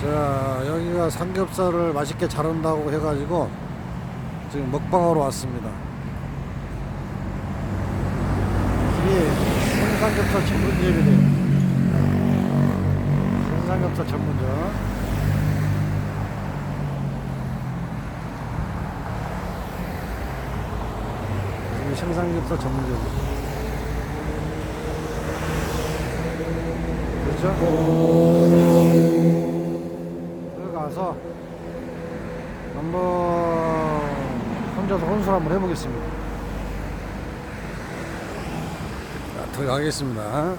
자 여기가 삼겹살을 맛있게 자른다고 해가지고 지금 먹방하러 왔습니다. 이게 생삼겹살 전문점이래요. 생삼겹살 전문점. 생삼겹살 전문점. 그렇죠? 들어가서 한번 혼자서 혼술 한번 해보겠습니다. 자, 들어가겠습니다.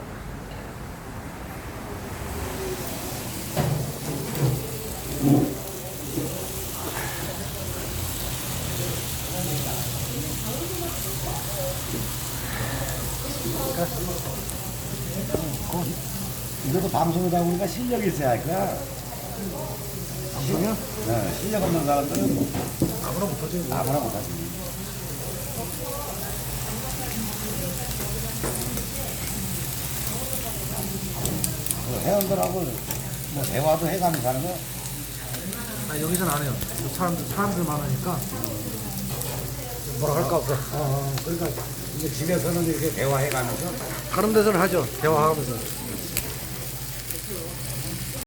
이것도 방송이다 보니까 실력이 있어야 할 거야. 방송이요? 네, 실력 없는 사람들은 뭐 아무나 못하지. 아무나 못하지. 그 회원들하고 뭐 대화도 해가면서 하는 거 아, 여기서는 안 해요. 사람들, 사람들 많으니까. 뭐라 할까 없어. 어, 그러니까 이제 집에서는 이렇게 대화해가면서 다른 데서는 하죠. 대화하면서.